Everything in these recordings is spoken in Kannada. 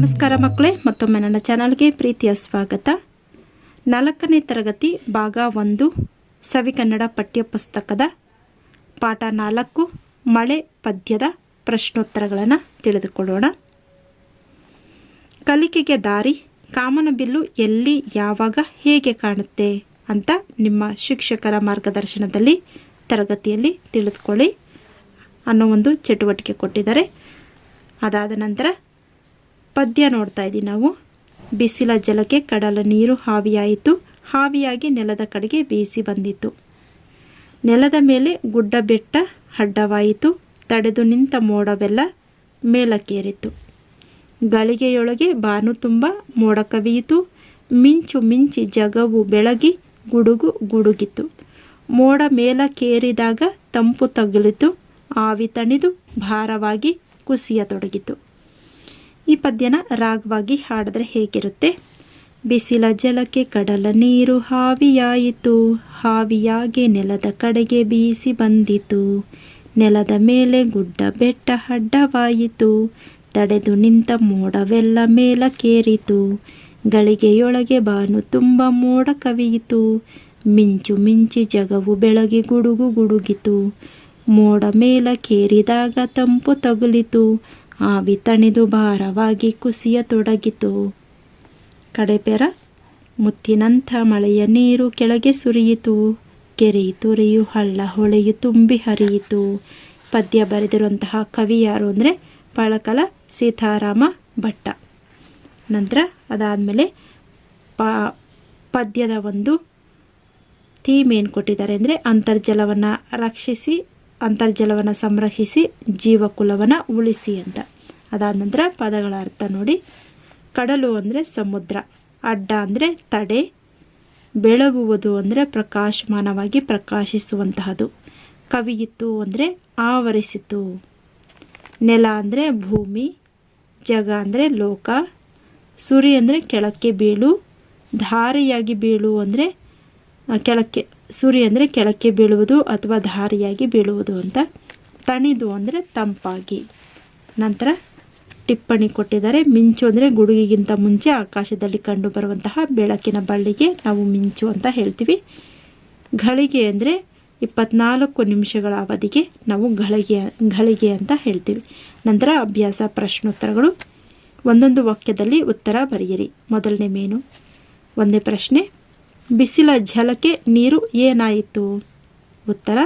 ನಮಸ್ಕಾರ ಮಕ್ಕಳೇ, ಮತ್ತೊಮ್ಮೆ ನನ್ನ ಚಾನಲ್ಗೆ ಪ್ರೀತಿಯ ಸ್ವಾಗತ. ನಾಲ್ಕನೇ ತರಗತಿ, ಭಾಗ ಒಂದು ಸವಿಕನ್ನಡ ಪಠ್ಯಪುಸ್ತಕದ ಪಾಠ ನಾಲ್ಕು, ಮಳೆ ಪದ್ಯದ ಪ್ರಶ್ನೋತ್ತರಗಳನ್ನು ತಿಳಿದುಕೊಳ್ಳೋಣ. ಕಲಿಕೆಗೆ ದಾರಿ ಕಾಮನಬಿಲ್ಲು ಎಲ್ಲಿ, ಯಾವಾಗ, ಹೇಗೆ ಕಾಣುತ್ತೆ ಅಂತ ನಿಮ್ಮ ಶಿಕ್ಷಕರ ಮಾರ್ಗದರ್ಶನದಲ್ಲಿ ತರಗತಿಯಲ್ಲಿ ತಿಳಿದುಕೊಳ್ಳಿ ಅನ್ನೋ ಒಂದು ಚಟುವಟಿಕೆ ಕೊಟ್ಟಿದ್ದಾರೆ. ಅದಾದ ನಂತರ ಪದ್ಯ ನೋಡ್ತಾ ಇದ್ದೀವಿ ನಾವು. ಬಿಸಿಲ ಜಲಕ್ಕೆ ಕಡಲ ನೀರು ಹಾವಿಯಾಯಿತು. ಹಾವಿಯಾಗಿ ನೆಲದ ಕಡೆಗೆ ಬೀಸಿ ಬಂದಿತು ನೆಲದ ಮೇಲೆ ಗುಡ್ಡ ಬೆಟ್ಟ ಅಡ್ಡವಾಯಿತು. ತಡೆದು ನಿಂತ ಮೋಡವೆಲ್ಲ ಮೇಲಕ್ಕೇರಿತು ಗಳಿಗೆಯೊಳಗೆ ಬಾನು ತುಂಬ ಮೋಡ ಕವಿಯಿತು ಮಿಂಚು ಮಿಂಚಿ ಜಗವು ಬೆಳಗಿ ಗುಡುಗು ಗುಡುಗಿತು ಮೋಡ ಮೇಲಕ್ಕೇರಿದಾಗ ತಂಪು ತಗುಲಿತು. ಆವಿ ತಣಿದು ಭಾರವಾಗಿ ಕುಸಿಯತೊಡಗಿತು. ಈ ಪದ್ಯನ ರಾಗವಾಗಿ ಹಾಡಿದ್ರೆ ಹೇಗಿರುತ್ತೆ? ಬಿಸಿಲ ಜಲಕ್ಕೆ ಕಡಲ ನೀರು ಹಾವಿಯಾಯಿತು. ಹಾವಿಯಾಗಿ ನೆಲದ ಕಡೆಗೆ ಬೀಸಿ ಬಂದಿತು. ನೆಲದ ಮೇಲೆ ಗುಡ್ಡ ಬೆಟ್ಟ ಅಡ್ಡವಾಯಿತು. ತಡೆದು ನಿಂತ ಮೋಡವೆಲ್ಲ ಮೇಲಕ್ಕೇರಿತು ಗಳಿಗೆಯೊಳಗೆ ಬಾನು ತುಂಬ ಮೋಡ ಕವಿಯಿತು. ಮಿಂಚು ಮಿಂಚಿ ಜಗವು ಬೆಳಗ್ಗೆ ಗುಡುಗು ಗುಡುಗಿತು. ಮೋಡ ಮೇಲಕ್ಕೇರಿದಾಗ ತಂಪು ತಗುಲಿತು. ಆವಿ ತಣಿದು ಭಾರವಾಗಿ ಕುಸಿಯತೊಡಗಿತು. ಕಡೆಪೆರ ಮುತ್ತಿನಂಥ ಮಳೆಯ ನೀರು ಕೆಳಗೆ ಸುರಿಯಿತು. ಕೆರೆ ತುರಿಯು ಹಳ್ಳ ಹೊಳೆಯು ತುಂಬಿ ಹರಿಯಿತು. ಪದ್ಯ ಬರೆದಿರುವಂತಹ ಕವಿ ಯಾರು ಅಂದರೆ ಪಳಕಲ ಸೀತಾರಾಮ ಭಟ್ಟ. ನಂತರ ಅದಾದಮೇಲೆ ಪಾ ಪದ್ಯದ ಒಂದು ಥೀಮ್ ಏನು ಕೊಟ್ಟಿದ್ದಾರೆ ಅಂದರೆ ಅಂತರ್ಜಲವನ್ನು ರಕ್ಷಿಸಿ ಅಂತರ್ಜಲವನ್ನು ಸಂರಕ್ಷಿಸಿ ಜೀವಕುಲವನ್ನು ಉಳಿಸಿ ಅಂತ. ಅದಾದ ನಂತರ ಪದಗಳ ಅರ್ಥ ನೋಡಿ. ಕಡಲು ಅಂದರೆ ಸಮುದ್ರ, ಅಡ್ಡ ಅಂದರೆ ತಡೆ, ಬೆಳಗುವುದು ಅಂದರೆ ಪ್ರಕಾಶಮಾನವಾಗಿ ಪ್ರಕಾಶಿಸುವಂತಹದು. ಕವಿಯಿತು ಅಂದರೆ ಆವರಿಸಿತು. ನೆಲ ಅಂದರೆ ಭೂಮಿ, ಜಗ ಅಂದರೆ ಲೋಕ, ಸುರಿ ಅಂದರೆ ಕೆಳಕ್ಕೆ ಬೀಳು, ಧಾರೆಯಾಗಿ ಬೀಳು ಅಂದರೆ ಕೆಳಕ್ಕೆ ಸುರಿ ಅಂದರೆ ಕೆಳಕ್ಕೆ ಬೀಳುವುದು ಅಥವಾ ಧಾರಿಯಾಗಿ ಬೀಳುವುದು ಅಂತ. ತಣಿದು ಅಂದರೆ ತಂಪಾಗಿ. ನಂತರ ಟಿಪ್ಪಣಿ ಕೊಟ್ಟಿದ್ದಾರೆ. ಮಿಂಚು ಅಂದರೆ ಗುಡುಗಿಗಿಂತ ಮುಂಚೆ ಆಕಾಶದಲ್ಲಿ ಕಂಡುಬರುವಂತಹ ಬೆಳಕಿನ ಬಳ್ಳಿಗೆ ನಾವು ಮಿಂಚು ಅಂತ ಹೇಳ್ತೀವಿ. ಘಳಿಗೆ ಅಂದರೆ ಇಪ್ಪತ್ನಾಲ್ಕು ನಿಮಿಷಗಳ ಅವಧಿಗೆ ನಾವು ಘಳಿಗೆ ಘಳಿಗೆ ಅಂತ ಹೇಳ್ತೀವಿ. ನಂತರ ಅಭ್ಯಾಸ, ಪ್ರಶ್ನೋತ್ತರಗಳು. ಒಂದೊಂದು ವಾಕ್ಯದಲ್ಲಿ ಉತ್ತರ ಬರೆಯಿರಿ. ಮೊದಲನೇ ಮೇನು. ಒಂದೇ ಪ್ರಶ್ನೆ. ಬಿಸಿಲ ಝಲಕ್ಕೆ ನೀರು ಏನಾಯಿತು? ಉತ್ತರ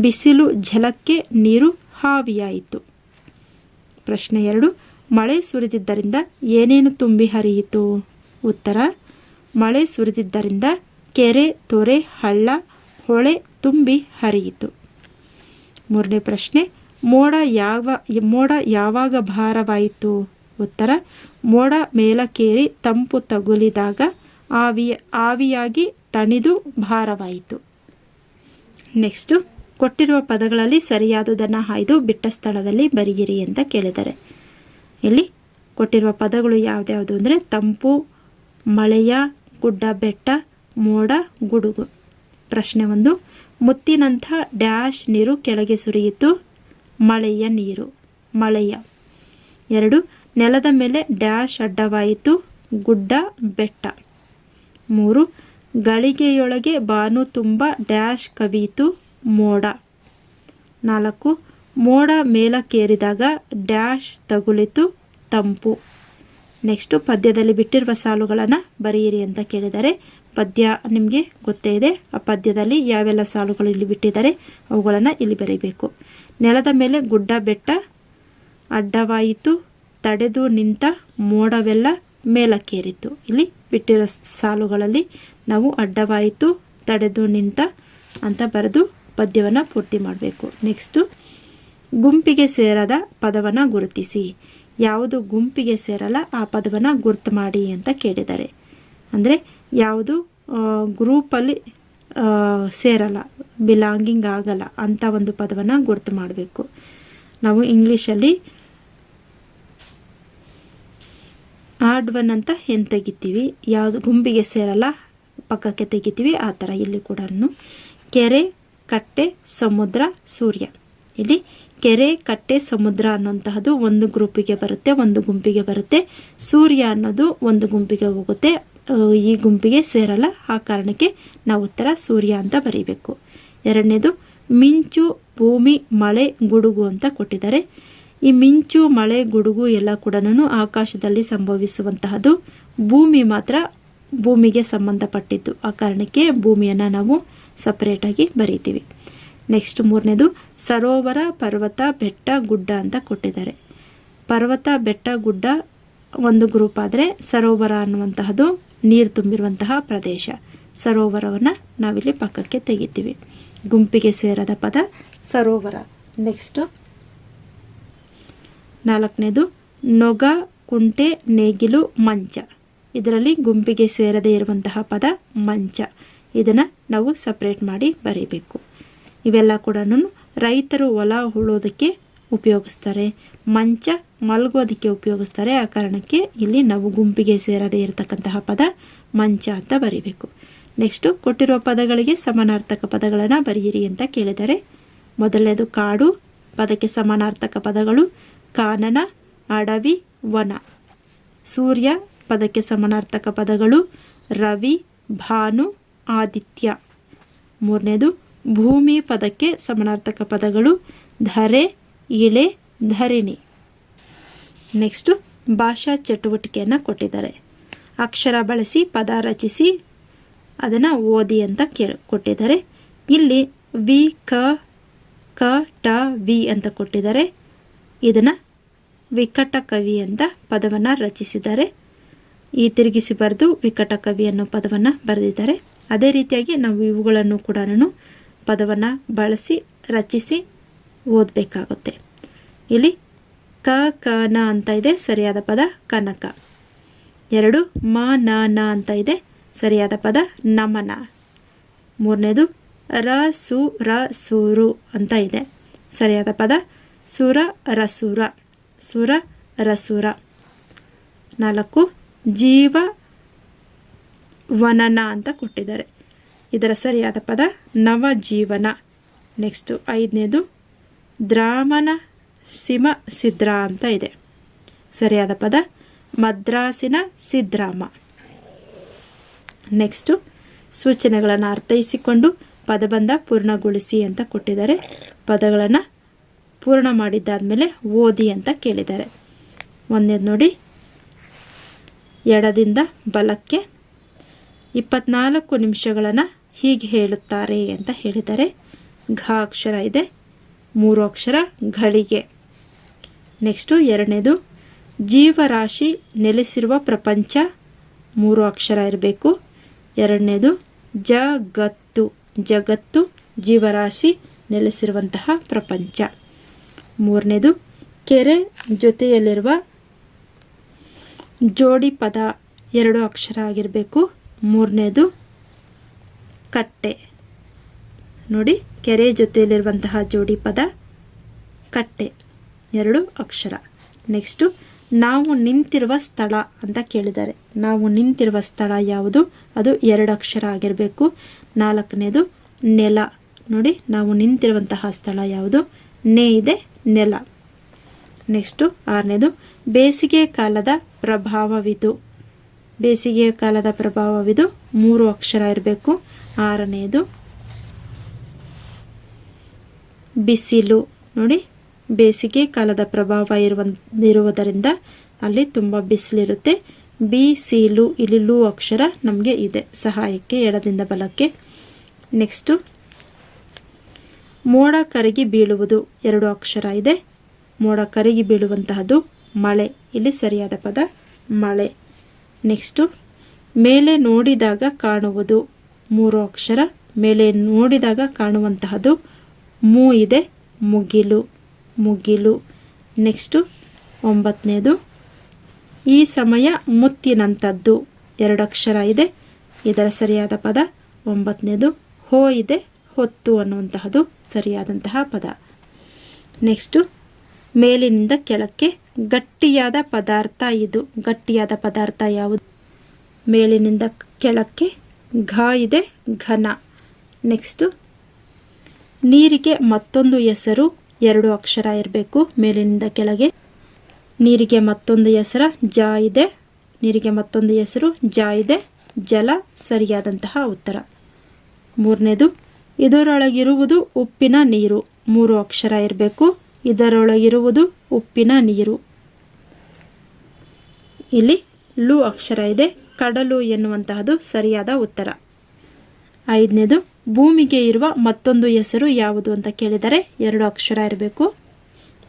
ಬಿಸಿಲು ಝಲಕ್ಕೆ ನೀರು ಹಾವಿಯಾಯಿತು. ಪ್ರಶ್ನೆ ಎರಡು, ಮಳೆ ಸುರಿದಿದ್ದರಿಂದ ಏನೇನು ತುಂಬಿ ಹರಿಯಿತು? ಉತ್ತರ, ಮಳೆ ಸುರಿದಿದ್ದರಿಂದ ಕೆರೆ, ತೊರೆ, ಹಳ್ಳ, ಹೊಳೆ ತುಂಬಿ ಹರಿಯಿತು. ಮೂರನೇ ಪ್ರಶ್ನೆ, ಮೋಡ ಯಾವ, ಮೋಡ ಯಾವಾಗ ಭಾರವಾಯಿತು? ಉತ್ತರ, ಮೋಡ ಮೇಲಕ್ಕೇರಿ ತಂಪು ತಗುಲಿದಾಗ ಆವಿ ಆವಿಯಾಗಿ ತಣಿದು ಭಾರವಾಯಿತು. ನೆಕ್ಸ್ಟು, ಕೊಟ್ಟಿರುವ ಪದಗಳಲ್ಲಿ ಸರಿಯಾದುದನ್ನು ಆಯ್ದು ಬಿಟ್ಟ ಸ್ಥಳದಲ್ಲಿ ಬರೆಯಿರಿ ಅಂತ ಕೇಳಿದ್ದಾರೆ ಇಲ್ಲಿ, ಕೊಟ್ಟಿರುವ ಪದಗಳು ಯಾವುದ್ಯಾವುದು ಅಂದರೆ ತಂಪು, ಮಳೆಯ, ಗುಡ್ಡ ಬೆಟ್ಟ, ಮೋಡ, ಗುಡುಗು. ಪ್ರಶ್ನೆ ಒಂದು, ಮುತ್ತಿನಂಥ ಡ್ಯಾಶ್ ನೀರು ಕೆಳಗೆ ಸುರಿಯಿತು, ಮಳೆಯ ನೀರು, ಮಳೆಯ. ಎರಡು, ನೆಲದ ಮೇಲೆ ಡ್ಯಾಶ್ ಅಡ್ಡವಾಯಿತು, ಗುಡ್ಡ, ಬೆಟ್ಟ. ಮೂರು, ಗಳಿಗೆಯೊಳಗೆ ಬಾನು ತುಂಬ ಡ್ಯಾಶ್ ಕವಿಯಿತು ಮೋಡ. ನಾಲ್ಕು, ಮೋಡ ಮೇಲಕ್ಕೇರಿದಾಗ ಡ್ಯಾಶ್ ತಗುಲಿತು ತಂಪು. ನೆಕ್ಸ್ಟು ಪದ್ಯದಲ್ಲಿ ಬಿಟ್ಟಿರುವ ಸಾಲುಗಳನ್ನು ಬರೆಯಿರಿ ಅಂತ ಕೇಳಿದರೆ ಪದ್ಯ ನಿಮಗೆ ಗೊತ್ತೇ ಇದೆ. ಆ ಪದ್ಯದಲ್ಲಿ ಯಾವೆಲ್ಲ ಸಾಲುಗಳು ಇಲ್ಲಿ ಬಿಟ್ಟಿದ್ದಾರೆ ಅವುಗಳನ್ನು ಇಲ್ಲಿ ಬರೀಬೇಕು. ನೆಲದ ಮೇಲೆ ಗುಡ್ಡ ಬೆಟ್ಟ, ಅಡ್ಡವಾಯಿತು, ತಡೆದು ನಿಂತ ಮೋಡವೆಲ್ಲ ಮೇಲಕ್ಕೇರಿತು. ಇಲ್ಲಿ ಬಿಟ್ಟಿರೋ ಸಾಲುಗಳಲ್ಲಿ ನಾವು ಅಡ್ಡವಾಯಿತು, ತಡೆದು ನಿಂತ ಅಂತ ಬರೆದು ಪದ್ಯವನ್ನು ಪೂರ್ತಿ ಮಾಡಬೇಕು. ನೆಕ್ಸ್ಟು ಗುಂಪಿಗೆ ಸೇರದ ಪದವನ್ನು ಗುರುತಿಸಿ. ಯಾವುದು ಗುಂಪಿಗೆ ಸೇರಲ್ಲ, ಆ ಪದವನ್ನು ಗುರುತು ಮಾಡಿ ಅಂತ ಕೇಳಿದ್ದಾರೆ ಅಂದರೆ ಯಾವುದು ಗ್ರೂಪಲ್ಲಿ ಸೇರಲ್ಲ ಬಿಲಾಂಗಿಂಗ್ ಆಗಲ್ಲ ಅಂಥ ಒಂದು ಪದವನ್ನು ಗುರುತು ಮಾಡಬೇಕು. ನಾವು ಇಂಗ್ಲೀಷಲ್ಲಿ ಆಡ್ ಒನ್ ಅಂತ ಏನು ತೆಗಿತೀವಿ. ಯಾವುದು ಗುಂಪಿಗೆ ಸೇರಲ್ಲ, ಪಕ್ಕಕ್ಕೆ ತೆಗಿತೀವಿ. ಆ ಥರ ಇಲ್ಲಿ ಕೂಡ ಕೆರೆ, ಕಟ್ಟೆ, ಸಮುದ್ರ, ಸೂರ್ಯ. ಇಲ್ಲಿ ಕೆರೆ, ಕಟ್ಟೆ, ಸಮುದ್ರ ಅನ್ನುವಂತಹದ್ದು ಒಂದು ಗ್ರೂಪಿಗೆ ಬರುತ್ತೆ, ಒಂದು ಗುಂಪಿಗೆ ಬರುತ್ತೆ. ಸೂರ್ಯ ಅನ್ನೋದು ಒಂದು ಗುಂಪಿಗೆ ಹೋಗುತ್ತೆ. ಈ ಗುಂಪಿಗೆ ಸೇರಲ್ಲ. ಆ ಕಾರಣಕ್ಕೆ ನಾವು ಉತ್ತರ ಸೂರ್ಯ ಅಂತ ಬರೀಬೇಕು. ಎರಡನೇದು ಮಿಂಚು, ಭೂಮಿ, ಮಳೆ, ಗುಡುಗು ಅಂತ ಕೊಟ್ಟಿದ್ದಾರೆ. ಈ ಮಿಂಚು, ಮಳೆ, ಗುಡುಗು ಎಲ್ಲ ಕೂಡ ಆಕಾಶದಲ್ಲಿ ಸಂಭವಿಸುವಂತಹದ್ದು ಭೂಮಿ ಮಾತ್ರ ಭೂಮಿಗೆ ಸಂಬಂಧಪಟ್ಟಿದ್ದು. ಆ ಕಾರಣಕ್ಕೆ ಭೂಮಿಯನ್ನು ನಾವು ಸಪ್ರೇಟಾಗಿ ಬರೀತೀವಿ. ನೆಕ್ಸ್ಟ್ ಮೂರನೇದು, ಸರೋವರ, ಪರ್ವತ, ಬೆಟ್ಟ, ಗುಡ್ಡ ಅಂತ ಕೊಟ್ಟಿದ್ದಾರೆ. ಪರ್ವತ, ಬೆಟ್ಟ, ಗುಡ್ಡ ಒಂದು ಗ್ರೂಪ್ ಆದರೆ ಸರೋವರ ಅನ್ನುವಂತಹದ್ದು ನೀರು ತುಂಬಿರುವಂತಹ ಪ್ರದೇಶ. ಸರೋವರವನ್ನು ನಾವಿಲ್ಲಿ ಪಕ್ಕಕ್ಕೆ ತೆಗಿತೀವಿ. ಗುಂಪಿಗೆ ಸೇರದ ಪದ ಸರೋವರ. ನೆಕ್ಸ್ಟು ನಾಲ್ಕನೇದು, ನೊಗ, ಕುಂಟೆ, ನೇಗಿಲು, ಮಂಚ. ಇದರಲ್ಲಿ ಗುಂಪಿಗೆ ಸೇರದೇ ಇರುವಂತಹ ಪದ ಮಂಚ. ಇದನ್ನು ನಾವು ಸಪ್ರೇಟ್ ಮಾಡಿ ಬರೀಬೇಕು. ಇವೆಲ್ಲ ಕೂಡ ರೈತರು ಹೊಲ ಉಳೋದಕ್ಕೆ ಉಪಯೋಗಿಸ್ತಾರೆ. ಮಂಚ ಮಲಗೋದಕ್ಕೆ ಉಪಯೋಗಿಸ್ತಾರೆ. ಆ ಕಾರಣಕ್ಕೆ ಇಲ್ಲಿ ನಾವು ಗುಂಪಿಗೆ ಸೇರದೇ ಇರತಕ್ಕಂತಹ ಪದ ಮಂಚ ಅಂತ ಬರೀಬೇಕು. ನೆಕ್ಸ್ಟು ಕೊಟ್ಟಿರುವ ಪದಗಳಿಗೆ ಸಮಾನಾರ್ಥಕ ಪದಗಳನ್ನು ಬರೆಯಿರಿ ಅಂತ ಕೇಳಿದ್ದಾರೆ ಮೊದಲನೇದು ಕಾಡು, ಪದಕ್ಕೆ ಸಮಾನಾರ್ಥಕ ಪದಗಳು ಕಾನನ, ಅಡವಿ, ವನ. ಸೂರ್ಯ ಪದಕ್ಕೆ ಸಮಾನಾರ್ಥಕ ಪದಗಳು ರವಿ, ಭಾನು, ಆದಿತ್ಯ. ಮೂರನೇದು, ಭೂಮಿ ಪದಕ್ಕೆ ಸಮಾನಾರ್ಥಕ ಪದಗಳು ಧರೆ, ಇಳೆ, ಧರಿಣಿ. ನೆಕ್ಸ್ಟು, ಭಾಷಾ ಚಟುವಟಿಕೆಯನ್ನು ಕೊಟ್ಟಿದ್ದಾರೆ. ಅಕ್ಷರ ಬಳಸಿ, ಪದ ರಚಿಸಿ, ಅದನ್ನು ಓದಿ ಅಂತ ಕೇಳಿ, ಕೊಟ್ಟಿದ್ದಾರೆ. ಇಲ್ಲಿ ವಿ, ಕ ಕ, ಟ, ವಿ ಅಂತ ಕೊಟ್ಟಿದ್ದಾರೆ. ಇದನ್ನು ವಿಕಟ ಕವಿ ಅಂತ ಪದವನ್ನು ರಚಿಸಿದ್ದಾರೆ. ಈ ತಿರುಗಿಸಿ ಬರೆದು ವಿಕಟ ಕವಿ ಅನ್ನೋ ಪದವನ್ನು ಬರೆದಿದ್ದಾರೆ. ಅದೇ ರೀತಿಯಾಗಿ ನಾವು ಇವುಗಳನ್ನು ಕೂಡ ಪದವನ್ನು ಬಳಸಿ, ರಚಿಸಿ ಓದಬೇಕಾಗುತ್ತೆ. ಇಲ್ಲಿ ಕ ಕ, ನ ಅಂತ ಇದೆ, ಸರಿಯಾದ ಪದ ಕನಕ. ಎರಡು, ಮ, ನ ನ ಅಂತ ಇದೆ, ಸರಿಯಾದ ಪದ ನಮನ. ಮೂರನೇದು, ರ, ಸು, ರ, ಸೂರು ಅಂತ ಇದೆ, ಸರಿಯಾದ ಪದ ಸುರ, ರಸುರ. ಸುರ, ರಸುರ. ನಾಲ್ಕು, ಜೀವ ವನನ ಅಂತ ಕೊಟ್ಟಿದ್ದಾರೆ. ಇದರ ಸರಿಯಾದ ಪದ ನವಜೀವನ ನೆಕ್ಸ್ಟು ಐದನೇದು ದ್ರಾಮನ ಸಿಮ ಸಿದ್ರಾ ಅಂತ ಇದೆ. ಸರಿಯಾದ ಪದ ಮದ್ರಾಸಿನ ಸಿದ್ರಾಮ. ನೆಕ್ಸ್ಟು ಸೂಚನೆಗಳನ್ನು ಅರ್ಥೈಸಿಕೊಂಡು ಪದಬಂಧ ಪೂರ್ಣಗೊಳಿಸಿ ಅಂತ ಕೊಟ್ಟಿದ್ದಾರೆ. ಪದಗಳನ್ನು ಪೂರ್ಣ ಮಾಡಿದ್ದಾದಮೇಲೆ ಓದಿ ಅಂತ ಕೇಳಿದ್ದಾರೆ. ಒಂದೇದು ನೋಡಿ. ಎಡದಿಂದ ಬಲಕ್ಕೆ ಇಪ್ಪತ್ನಾಲ್ಕು ನಿಮಿಷಗಳನ್ನು ಹೀಗೆ ಹೇಳುತ್ತಾರೆ ಅಂತ ಹೇಳಿದ್ದಾರೆ. ಘ ಅಕ್ಷರ ಇದೆ. ಮೂರು ಅಕ್ಷರ ಘಳಿಗೆ. ನೆಕ್ಸ್ಟು ಎರಡನೇದು. ಜೀವರಾಶಿ ನೆಲೆಸಿರುವ ಪ್ರಪಂಚ ಮೂರು ಅಕ್ಷರ ಇರಬೇಕು. ಎರಡನೇದು ಜಗತ್ತು. ಜಗತ್ತು ಜೀವರಾಶಿ ನೆಲೆಸಿರುವಂತಹ ಪ್ರಪಂಚ. ಮೂರನೇದು, ಕೆರೆ ಜೊತೆಯಲ್ಲಿರುವ ಜೋಡಿ ಪದ ಎರಡು ಅಕ್ಷರ ಆಗಿರಬೇಕು. ಮೂರನೇದು, ಕಟ್ಟೆ. ನೋಡಿ, ಕೆರೆ ಜೊತೆಯಲ್ಲಿರುವಂತಹ ಜೋಡಿ ಪದ, ಕಟ್ಟೆ. ಎರಡು ಅಕ್ಷರ. ನೆಕ್ಸ್ಟು, ನಾವು ನಿಂತಿರುವ ಸ್ಥಳ ಅಂತ ಕೇಳಿದ್ದಾರೆ. ನಾವು ನಿಂತಿರುವ ಸ್ಥಳ ಯಾವುದು? ಅದು ಎರಡು ಅಕ್ಷರ ಆಗಿರಬೇಕು. ನಾಲ್ಕನೇದು, ನೆಲ. ನೋಡಿ, ನಾವು ನಿಂತಿರುವಂತಹ ಸ್ಥಳ ಯಾವುದು? ನೇ ಇದೆ ನೆಲ. ನೆಕ್ಸ್ಟು ಆರನೇದು, ಬೇಸಿಗೆ ಕಾಲದ ಪ್ರಭಾವವಿದು. ಬೇಸಿಗೆ ಕಾಲದ ಪ್ರಭಾವವಿದು ಮೂರು ಅಕ್ಷರ ಇರಬೇಕು. ಆರನೆಯದು ಬಿಸಿಲು. ನೋಡಿ, ಬೇಸಿಗೆ ಕಾಲದ ಪ್ರಭಾವ ಇರುವ, ಇರುವುದರಿಂದ ಅಲ್ಲಿ ತುಂಬ ಬಿಸಿಲಿರುತ್ತೆ. ಬಿಸಿಲು ಇಲ್ಲಿ ಲೂ ಅಕ್ಷರ ನಮಗೆ ಇದೆ. ಸಹಾಯಕ್ಕೆ, ಎಡದಿಂದ ಬಲಕ್ಕೆ. ನೆಕ್ಸ್ಟು ಮೋಡ ಕರಗಿ ಬೀಳುವುದು ಎರಡು ಅಕ್ಷರ ಇದೆ. ಮೋಡ ಕರಗಿ ಬೀಳುವಂತಹದ್ದು ಮಳೆ. ಇಲ್ಲಿ ಸರಿಯಾದ ಪದ ಮಳೆ. ನೆಕ್ಸ್ಟು ಮೇಲೆ ನೋಡಿದಾಗ ಕಾಣುವುದು ಮೂರು ಅಕ್ಷರ. ಮೇಲೆ ನೋಡಿದಾಗ ಕಾಣುವಂತಹದ್ದು ಮೂ ಇದೆ, ಮುಗಿಲು ಮುಗಿಲು. ನೆಕ್ಸ್ಟು ಒಂಬತ್ತನೇದು. ಈ ಸಮಯ ಮುತ್ತಿನಂಥದ್ದು ಎರಡು ಅಕ್ಷರ ಇದೆ. ಇದರ ಸರಿಯಾದ ಪದ ಒಂಬತ್ತನೇದು. ಹೋ ಇದೆ ಹೊತ್ತು ಅನ್ನುವಂತಹದ್ದು ಸರಿಯಾದಂತಹ ಪದ. ನೆಕ್ಸ್ಟು ಮೇಲಿನಿಂದ ಕೆಳಕ್ಕೆ ಗಟ್ಟಿಯಾದ ಪದಾರ್ಥ ಇದು. ಗಟ್ಟಿಯಾದ ಪದಾರ್ಥ ಯಾವುದು? ಮೇಲಿನಿಂದ ಕೆಳಕ್ಕೆ ಘ ಇದೆ, ಘನ. ನೆಕ್ಸ್ಟು ನೀರಿಗೆ ಮತ್ತೊಂದು ಹೆಸರು, ಎರಡು ಅಕ್ಷರ ಇರಬೇಕು. ಮೇಲಿನಿಂದ ಕೆಳಗೆ ನೀರಿಗೆ ಮತ್ತೊಂದು ಹೆಸರ, ಜ ಇದೆ. ನೀರಿಗೆ ಮತ್ತೊಂದು ಹೆಸರು, ಜ ಇದೆ. ಜಲ, ಸರಿಯಾದಂತಹ ಉತ್ತರ. ಮೂರನೇದು ಇದರೊಳಗಿರುವುದು ಉಪ್ಪಿನ ನೀರು. ಮೂರು ಅಕ್ಷರ ಇರಬೇಕು. ಇದರೊಳಗಿರುವುದು ಉಪ್ಪಿನ ನೀರು. ಇಲ್ಲಿ ಲು ಅಕ್ಷರ ಇದೆ. ಕಡಲು ಎನ್ನುವಂತಹದು ಸರಿಯಾದ ಉತ್ತರ. ಐದನೇದು, ಭೂಮಿಗೆ ಇರುವ ಮತ್ತೊಂದು ಹೆಸರು ಯಾವುದು ಅಂತ ಕೇಳಿದರೆ ಎರಡು ಅಕ್ಷರ ಇರಬೇಕು.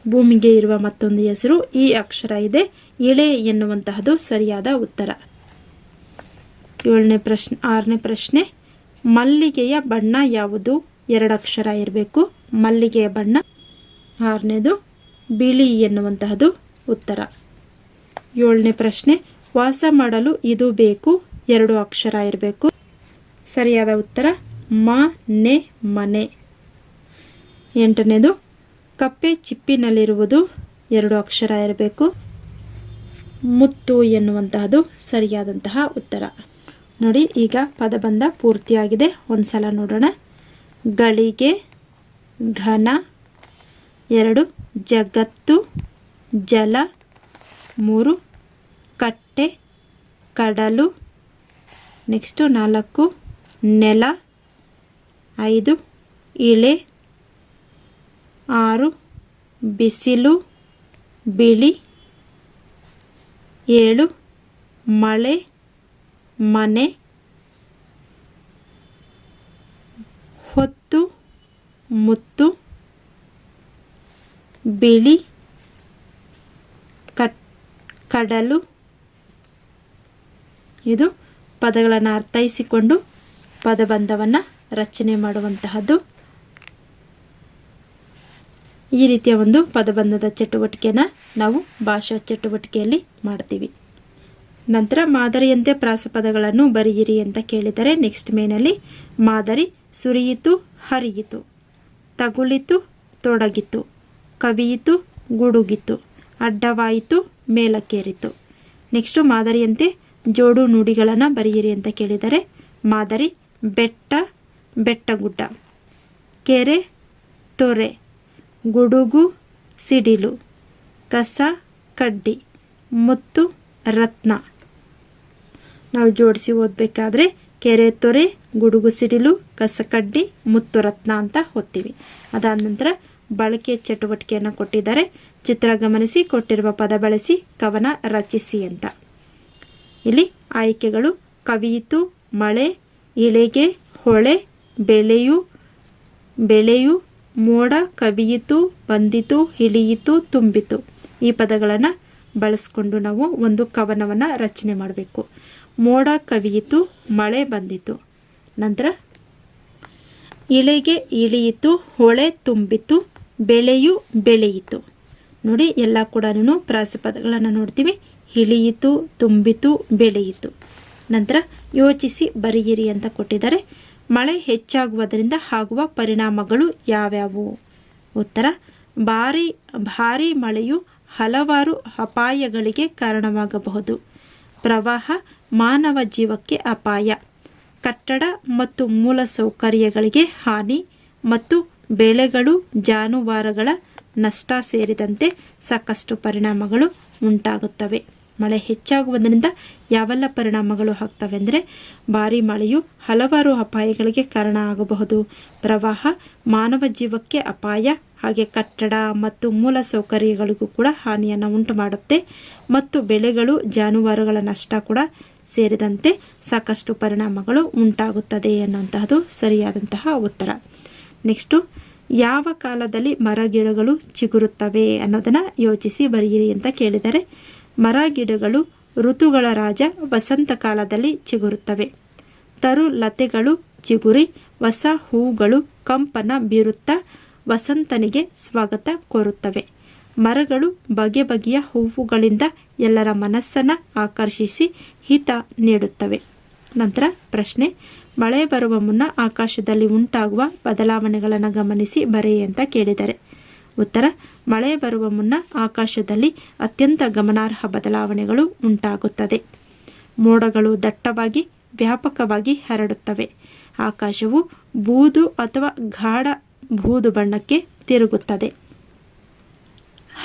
ಭೂಮಿಗೆ ಇರುವ ಮತ್ತೊಂದು ಹೆಸರು ಈ ಅಕ್ಷರ ಇದೆ. ಇಳೆ ಎನ್ನುವಂತಹದು ಸರಿಯಾದ ಉತ್ತರ. ಏಳನೇ ಪ್ರಶ್ನೆ, ಆರನೇ ಪ್ರಶ್ನೆ. ಮಲ್ಲಿಗೆಯ ಬಣ್ಣ ಯಾವುದು? ಎರಡು ಅಕ್ಷರ ಇರಬೇಕು. ಮಲ್ಲಿಗೆಯ ಬಣ್ಣ ಆರನೇದು, ಬಿಳಿ ಎನ್ನುವಂತಹದು ಉತ್ತರ. ಏಳನೇ ಪ್ರಶ್ನೆ, ವಾಸ ಮಾಡಲು ಇದು ಬೇಕು, ಎರಡು ಅಕ್ಷರ ಇರಬೇಕು. ಸರಿಯಾದ ಉತ್ತರ, ಮ, ನೆ, ಮನೆ. ಎಂಟನೇದು, ಕಪ್ಪೆ ಚಿಪ್ಪಿನಲ್ಲಿರುವುದು ಎರಡು ಅಕ್ಷರ ಇರಬೇಕು. ಮುತ್ತು ಎನ್ನುವಂತಹದು ಸರಿಯಾದಂತಹ ಉತ್ತರ. ನೋಡಿ, ಈಗ ಪದಬಂಧ ಪೂರ್ತಿಯಾಗಿದೆ. ಒಂದು ಸಲ ನೋಡೋಣ. ಗಳಿಗೆ ಘನ, ಎರಡು ಜಗತ್ತು, ಜಲ, ಮೂರು ಕಟ್ಟೆ, ಕಡಲು ನೆಕ್ಸ್ಟು ನಾಲ್ಕು ನೆಲ, ಐದು ಇಳೆ, ಆರು ಬಿಸಿಲು, ಬಿಳಿ, ಏಳು ಮಳೆ ಮನೆ, ಹೊತ್ತು, ಮುತ್ತು, ಬಿಳಿ, ಕಟ್, ಕಡಲು. ಇದು ಪದಗಳನ್ನು ಅರ್ಥೈಸಿಕೊಂಡು ಪದಬಂಧವನ್ನು ರಚನೆ ಮಾಡುವಂತಹದ್ದು. ಈ ರೀತಿಯ ಒಂದು ಪದಬಂಧದ ಚಟುವಟಿಕೆನ ನಾವು ಭಾಷಾ ಚಟುವಟಿಕೆಯಲ್ಲಿ ಮಾಡ್ತೀವಿ. ನಂತರ ಮಾದರಿಯಂತೆ ಪ್ರಾಸಪದಗಳನ್ನು ಬರೆಯಿರಿ ಅಂತ ಕೇಳಿದರೆ ನೆಕ್ಸ್ಟ್ ಮೇನಲ್ಲಿ ಮಾದರಿ ಸುರಿಯಿತು, ಹರಿಯಿತು, ತಗುಲಿತು, ತೊಡಗಿತು, ಕವಿಯಿತು, ಗುಡುಗಿತು, ಅಡ್ಡವಾಯಿತು, ಮೇಲಕ್ಕೇರಿತು. ನೆಕ್ಸ್ಟು ಮಾದರಿಯಂತೆ ಜೋಡು ನುಡಿಗಳನ್ನು ಬರೆಯಿರಿ ಅಂತ ಕೇಳಿದರೆ ಮಾದರಿ ಬೆಟ್ಟ, ಬೆಟ್ಟಗುಡ್ಡ, ಕೆರೆ, ತೊರೆ, ಗುಡುಗು, ಸಿಡಿಲು, ಕಸ, ಕಡ್ಡಿ, ಮುತ್ತು, ರತ್ನ. ನಾವು ಜೋಡಿಸಿ ಓದಬೇಕಾದ್ರೆ ಕೆರೆ ತೊರೆ, ಗುಡುಗು ಸಿಡಿಲು, ಕಸಕಡ್ಡಿ ಮುತ್ತುರತ್ನ ಅಂತ ಓದ್ತೀವಿ. ಅದಾದ ನಂತರ ಬಳಕೆ ಚಟುವಟಿಕೆಯನ್ನು ಕೊಟ್ಟಿದ್ದಾರೆ. ಚಿತ್ರ ಗಮನಿಸಿ, ಕೊಟ್ಟಿರುವ ಪದ ಬಳಸಿ, ಕವನ ರಚಿಸಿ ಅಂತ. ಇಲ್ಲಿ ಆಯ್ಕೆಗಳು ಕವಿಯಿತು, ಮಳೆ, ಇಳೆಗೆ, ಹೊಳೆ, ಬೆಳೆಯು ಬೆಳೆಯು, ಮೋಡ, ಕವಿಯಿತು, ಬಂದಿತು, ಇಳಿಯಿತು, ತುಂಬಿತು. ಈ ಪದಗಳನ್ನು ಬಳಸ್ಕೊಂಡು ನಾವು ಒಂದು ಕವನವನ್ನು ರಚನೆ ಮಾಡಬೇಕು. ಮೋಡ ಕವಿಯಿತು, ಮಳೆ ಬಂದಿತು. ನಂತರ, ಇಳೆಗೆ ಇಳಿಯಿತು, ಹೊಳೆ ತುಂಬಿತು, ಬೆಳೆಯು ಬೆಳೆಯಿತು. ನೋಡಿ, ಎಲ್ಲ ಕೂಡ ಪ್ರಾಸಪದಗಳನ್ನು ನೋಡ್ತೀವಿ. ಇಳಿಯಿತು, ತುಂಬಿತು, ಬೆಳೆಯಿತು. ನಂತರ, ಯೋಚಿಸಿ ಬರೆಯಿರಿ ಅಂತ ಕೊಟ್ಟಿದ್ದಾರೆ. ಮಳೆ ಹೆಚ್ಚಾಗುವುದರಿಂದ ಆಗುವ ಪರಿಣಾಮಗಳು ಯಾವ್ಯಾವು? ಉತ್ತರ, ಭಾರಿ ಭಾರಿ ಮಳೆಯು ಹಲವಾರು ಅಪಾಯಗಳಿಗೆ ಕಾರಣವಾಗಬಹುದು. ಪ್ರವಾಹ ಮಾನವ ಜೀವಕ್ಕೆ ಅಪಾಯ. ಕಟ್ಟಡ ಮತ್ತು ಮೂಲಸೌಕರ್ಯಗಳಿಗೆ ಹಾನಿ ಮತ್ತು ಬೆಳೆಗಳು, ಜಾನುವಾರುಗಳ ನಷ್ಟ ಸೇರಿದಂತೆ ಸಾಕಷ್ಟು ಪರಿಣಾಮಗಳು ಉಂಟಾಗುತ್ತವೆ. ಮಳೆ ಹೆಚ್ಚಾಗುವುದರಿಂದ ಯಾವೆಲ್ಲ ಪರಿಣಾಮಗಳು ಆಗ್ತವೆ ಅಂದರೆ ಭಾರಿ ಮಳೆಯು ಹಲವಾರು ಅಪಾಯಗಳಿಗೆ ಕಾರಣ ಆಗಬಹುದು. ಪ್ರವಾಹ, ಮಾನವ ಜೀವಕ್ಕೆ ಅಪಾಯ, ಹಾಗೆ ಕಟ್ಟಡ ಮತ್ತು ಮೂಲ ಸೌಕರ್ಯಗಳಿಗೂ ಕೂಡ ಹಾನಿಯನ್ನು ಉಂಟು ಮಾಡುತ್ತೆ ಮತ್ತು ಬೆಳೆಗಳು, ಜಾನುವಾರುಗಳ ನಷ್ಟ ಕೂಡ ಸೇರಿದಂತೆ ಸಾಕಷ್ಟು ಪರಿಣಾಮಗಳು ಉಂಟಾಗುತ್ತದೆ ಎನ್ನುವಂತಹದ್ದು ಸರಿಯಾದಂತಹ ಉತ್ತರ. ನೆಕ್ಸ್ಟು, ಯಾವ ಕಾಲದಲ್ಲಿ ಮರಗಿಡಗಳು ಚಿಗುರುತ್ತವೆ ಅನ್ನೋದನ್ನು ಯೋಚಿಸಿ ಬರೆಯಿರಿ ಅಂತ ಕೇಳಿದರೆ, ಮರಗಿಡಗಳು ಋತುಗಳ ರಾಜ ವಸಂತ ಕಾಲದಲ್ಲಿ ಚಿಗುರುತ್ತವೆ. ತರು ಲತೆಗಳು ಚಿಗುರಿ ಹೊಸ ಹೂಗಳು ಕಂಪನ ಬೀರುತ್ತಾ ವಸಂತನಿಗೆ ಸ್ವಾಗತ ಕೋರುತ್ತವೆ. ಮರಗಳು ಬಗೆ ಬಗೆಯ ಹೂವುಗಳಿಂದ ಎಲ್ಲರ ಮನಸ್ಸನ್ನು ಆಕರ್ಷಿಸಿ ಹಿತ ನೀಡುತ್ತವೆ. ನಂತರ ಪ್ರಶ್ನೆ, ಮಳೆ ಬರುವ ಮುನ್ನ ಆಕಾಶದಲ್ಲಿ ಉಂಟಾಗುವ ಬದಲಾವಣೆಗಳನ್ನು ಗಮನಿಸಿ ಬರೆಯಿ ಅಂತ ಕೇಳಿದರೆ. ಉತ್ತರ, ಮಳೆ ಬರುವ ಮುನ್ನ ಆಕಾಶದಲ್ಲಿ ಅತ್ಯಂತ ಗಮನಾರ್ಹ ಬದಲಾವಣೆಗಳು ಉಂಟಾಗುತ್ತದೆ. ಮೋಡಗಳು ದಟ್ಟವಾಗಿ, ವ್ಯಾಪಕವಾಗಿ ಹರಡುತ್ತವೆ. ಆಕಾಶವು ಬೂದು ಅಥವಾ ಗಾಢ ಬೂದು ಬಣ್ಣಕ್ಕೆ ತಿರುಗುತ್ತದೆ.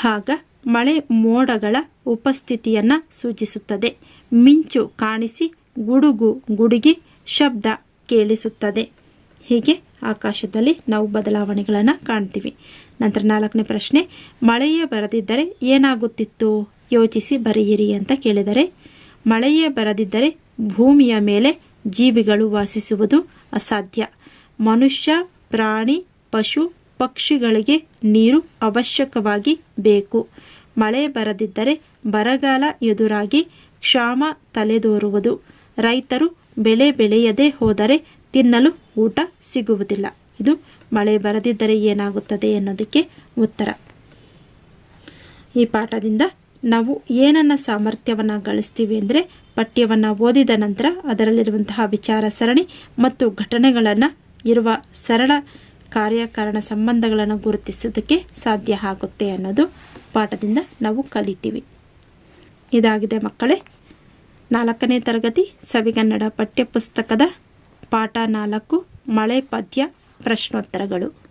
ಆಗ ಮಳೆ ಮೋಡಗಳ ಉಪಸ್ಥಿತಿಯನ್ನು ಸೂಚಿಸುತ್ತದೆ. ಮಿಂಚು ಕಾಣಿಸಿ ಗುಡುಗು ಗುಡುಗಿ ಶಬ್ದ ಕೇಳಿಸುತ್ತದೆ. ಹೀಗೆ ಆಕಾಶದಲ್ಲಿ ನಾವು ಬದಲಾವಣೆಗಳನ್ನು ಕಾಣ್ತೀವಿ. ನಂತರ ನಾಲ್ಕನೇ ಪ್ರಶ್ನೆ, ಮಳೆಯೇ ಬರದಿದ್ದರೆ ಏನಾಗುತ್ತಿತ್ತು? ಯೋಚಿಸಿ ಬರೆಯಿರಿ ಅಂತ ಕೇಳಿದರೆ, ಮಳೆಯೇ ಬರದಿದ್ದರೆ ಭೂಮಿಯ ಮೇಲೆ ಜೀವಿಗಳು ವಾಸಿಸುವುದು ಅಸಾಧ್ಯ. ಮನುಷ್ಯ, ಪ್ರಾಣಿ, ಪಶು, ಪಕ್ಷಿಗಳಿಗೆ ನೀರು ಅವಶ್ಯಕವಾಗಿ ಬೇಕು. ಮಳೆ ಬರದಿದ್ದರೆ ಬರಗಾಲ ಎದುರಾಗಿ ಕ್ಷಾಮ ತಲೆದೋರುವುದು. ರೈತರು ಬೆಳೆ ಬೆಳೆಯದೇ ಹೋದರೆ ತಿನ್ನಲು ಊಟ ಸಿಗುವುದಿಲ್ಲ. ಇದು ಮಳೆ ಬರದಿದ್ದರೆ ಏನಾಗುತ್ತದೆ ಅನ್ನೋದಕ್ಕೆ ಉತ್ತರ. ಈ ಪಾಠದಿಂದ ನಾವು ಏನನ್ನ ಸಾಮರ್ಥ್ಯವನ್ನು ಗಳಿಸ್ತೀವಿ ಅಂದರೆ ಪಠ್ಯವನ್ನು ಓದಿದ ನಂತರ ಅದರಲ್ಲಿರುವಂತಹ ವಿಚಾರ ಸರಣಿ ಮತ್ತು ಘಟನೆಗಳನ್ನು ಇರುವ ಸರಳ ಕಾರ್ಯಕಾರಣ ಸಂಬಂಧಗಳನ್ನು ಗುರುತಿಸೋದಕ್ಕೆ ಸಾಧ್ಯ ಆಗುತ್ತೆ ಅನ್ನೋದು ಪಾಠದಿಂದ ನಾವು ಕಲಿತೀವಿ. ಇದಾಗಿದೆ ಮಕ್ಕಳೇ. ನಾಲ್ಕನೇ ತರಗತಿ ಸವಿಗನ್ನಡ ಪಠ್ಯಪುಸ್ತಕದ ಪಾಠ ನಾಲ್ಕು ಮಳೆ ಪದ್ಯ ಪ್ರಶ್ನೋತ್ತರಗಳು.